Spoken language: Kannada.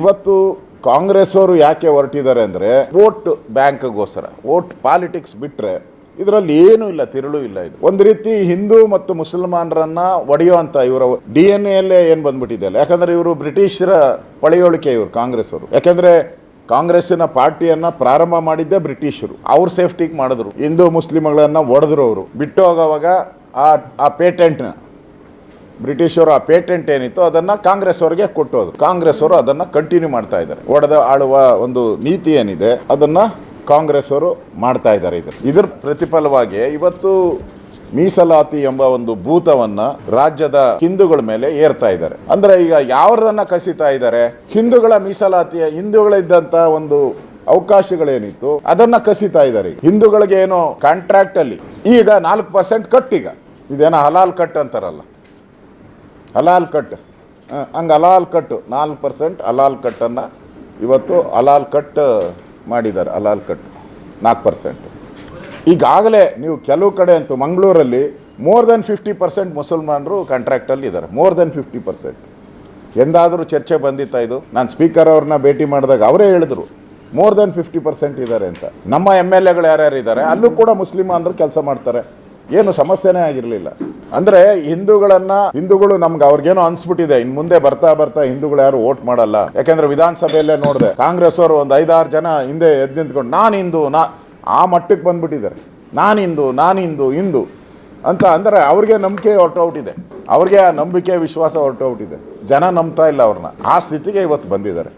ಇವತ್ತು ಕಾಂಗ್ರೆಸ್ ಅವರು ಯಾಕೆ ಹೊರಟಿದ್ದಾರೆ ಅಂದರೆ ವೋಟ್ ಬ್ಯಾಂಕ್ಗೋಸ್ಕರ, ವೋಟ್ ಪಾಲಿಟಿಕ್ಸ್ ಬಿಟ್ಟರೆ ಇದರಲ್ಲಿ ಏನೂ ಇಲ್ಲ, ತಿರುಳು ಇಲ್ಲ ಇದು. ಒಂದು ರೀತಿ ಹಿಂದೂ ಮತ್ತು ಮುಸಲ್ಮಾನರನ್ನ ಅಂತ ಇವರ ಡಿ ಎನ್ ಎಲ್ಲೇ ಏನು ಬಂದ್ಬಿಟ್ಟಿದೆ ಅಲ್ಲ? ಯಾಕಂದ್ರೆ ಇವರು ಬ್ರಿಟಿಷರ ಪಳೆಯೋಳಿಕೆ ಇವರು ಕಾಂಗ್ರೆಸ್ ಅವರು ಯಾಕಂದ್ರೆ ಕಾಂಗ್ರೆಸ್ಸಿನ ಪಾರ್ಟಿಯನ್ನ ಪ್ರಾರಂಭ ಮಾಡಿದ್ದೇ ಬ್ರಿಟಿಷರು. ಅವ್ರ ಸೇಫ್ಟಿಗೆ ಮಾಡಿದ್ರು. ಹಿಂದೂ ಮುಸ್ಲಿಮ್ಗಳನ್ನು ಒಡೆದ್ರು ಅವರು. ಬಿಟ್ಟು ಹೋಗೋವಾಗ ಆ ಆ ಪೇಟೆಂಟ್ನ ಬ್ರಿಟಿಷರು ಆ ಪೇಟೆಂಟ್ ಏನಿತ್ತು ಅದನ್ನ ಕಾಂಗ್ರೆಸ್ ಅವರಿಗೆ ಕೊಟ್ಟೋದು. ಕಾಂಗ್ರೆಸ್ ಅವರು ಅದನ್ನ ಕಂಟಿನ್ಯೂ ಮಾಡ್ತಾ ಇದ್ದಾರೆ. ಒಡೆದ ಆಳುವ ಒಂದು ನೀತಿ ಏನಿದೆ, ಅದನ್ನ ಕಾಂಗ್ರೆಸ್ ಅವರು ಮಾಡ್ತಾ ಇದ್ದಾರೆ ಇದ್ರ ಇದ್ರ ಪ್ರತಿಫಲವಾಗಿ ಇವತ್ತು ಮೀಸಲಾತಿ ಎಂಬ ಒಂದು ಭೂತವನ್ನ ರಾಜ್ಯದ ಹಿಂದೂಗಳ ಮೇಲೆ ಏರ್ತಾ ಇದ್ದಾರೆ. ಅಂದ್ರೆ ಈಗ ಯಾವ್ದನ್ನ ಕಸಿತಾ ಇದ್ದಾರೆ? ಹಿಂದೂಗಳ ಮೀಸಲಾತಿಯ ಹಿಂದೂಗಳಿದ್ದಂತ ಒಂದು ಅವಕಾಶಗಳೇನಿತ್ತು, ಅದನ್ನ ಕಸಿತಾ ಇದ್ದಾರೆ. ಹಿಂದೂಗಳಿಗೆ ಏನೋ ಕಾಂಟ್ರಾಕ್ಟ್ ಅಲ್ಲಿ ಈಗ ನಾಲ್ಕು ಪರ್ಸೆಂಟ್ ಕಟ್ ಈಗ. ಇದೇನೋ ಹಲಾಲ್ ಕಟ್ ಅಂತಾರಲ್ಲ. ಹಲಾಲ್ ಕಟ್. ಹಂಗೆ ಹಲಾಲ್ ಕಟ್ಟು ನಾಲ್ಕು ಪರ್ಸೆಂಟ್ ಹಲಾಲ್ ಕಟ್ಟನ್ನು ಇವತ್ತು ಹಲಾಲ್ ಕಟ್ ಮಾಡಿದ್ದಾರೆ ಹಲಾಲ್ ಕಟ್. ನಾಲ್ಕು ಪರ್ಸೆಂಟ್. ಈಗಾಗಲೇ ನೀವು ಕೆಲವು ಕಡೆ ಅಂತೂ ಮಂಗಳೂರಲ್ಲಿ ಮೋರ್ ದೆನ್ ಫಿಫ್ಟಿ ಪರ್ಸೆಂಟ್ ಮುಸಲ್ಮಾನರು ಕಾಂಟ್ರಾಕ್ಟಲ್ಲಿ ಇದ್ದಾರೆ ಮೋರ್ ದೆನ್ ಫಿಫ್ಟಿ ಪರ್ಸೆಂಟ್ ಎಂದಾದರೂ ಚರ್ಚೆ ಬಂದಿತ್ತಾ ಇದು? ನಾನು ಸ್ಪೀಕರ್ ಅವ್ರನ್ನ ಭೇಟಿ ಮಾಡಿದಾಗ ಅವರೇ ಹೇಳಿದ್ರು ಮೋರ್ ದೆನ್ ಫಿಫ್ಟಿ ಪರ್ಸೆಂಟ್ ಇದ್ದಾರೆ ಅಂತ. ನಮ್ಮ ಎಂ ಎಲ್ ಎಗಳು ಯಾರ್ಯಾರು ಇದ್ದಾರೆ ಅಲ್ಲೂ ಕೂಡ ಮುಸ್ಲಿಮಾನರು ಕೆಲಸ ಮಾಡ್ತಾರೆ. ಏನು ಸಮಸ್ಯೆನೇ ಆಗಿರಲಿಲ್ಲ. ಅಂದ್ರೆ ಹಿಂದೂಗಳನ್ನ, ಹಿಂದೂಗಳು ನಮ್ಗೆ ಅವ್ರಿಗೇನು ಅನ್ಸ್ಬಿಟ್ಟಿದೆ. ಇನ್ ಮುಂದೆ ಬರ್ತಾ ಬರ್ತಾ ಹಿಂದೂಗಳು ಯಾರು ವೋಟ್ ಮಾಡಲ್ಲ. ಯಾಕಂದ್ರೆ ವಿಧಾನಸಭೆಯಲ್ಲೇ ನೋಡಿದೆ ಕಾಂಗ್ರೆಸ್ ಅವರು ಒಂದು ಐದಾರು ಜನ ಹಿಂದೆ ಎದ್ದು ನಿಂತ್ಕೊಂಡು, ನಾನು ಹಿಂದೂ, ನಾ ಆ ಮಟ್ಟಕ್ಕೆ ಬಂದ್ಬಿಟ್ಟಿದ್ದಾರೆ. ನಾನು ಹಿಂದೂ ನಾನು ಹಿಂದೂ ಹಿಂದೂ ಅಂತ ಅಂದ್ರೆ ಅವ್ರಿಗೆ ನಂಬಿಕೆ ಹೊರಟೋಗ್ಬಿಟ್ಟಿದೆ. ಅವ್ರಿಗೆ ಆ ನಂಬಿಕೆ, ವಿಶ್ವಾಸ ಹೊರಟೋಗ್ಬಿಟ್ಟಿದೆ. ಜನ ನಂಬ್ತಾ ಇಲ್ಲ ಅವ್ರನ್ನ. ಆ ಸ್ಥಿತಿಗೆ ಇವತ್ತು ಬಂದಿದ್ದಾರೆ.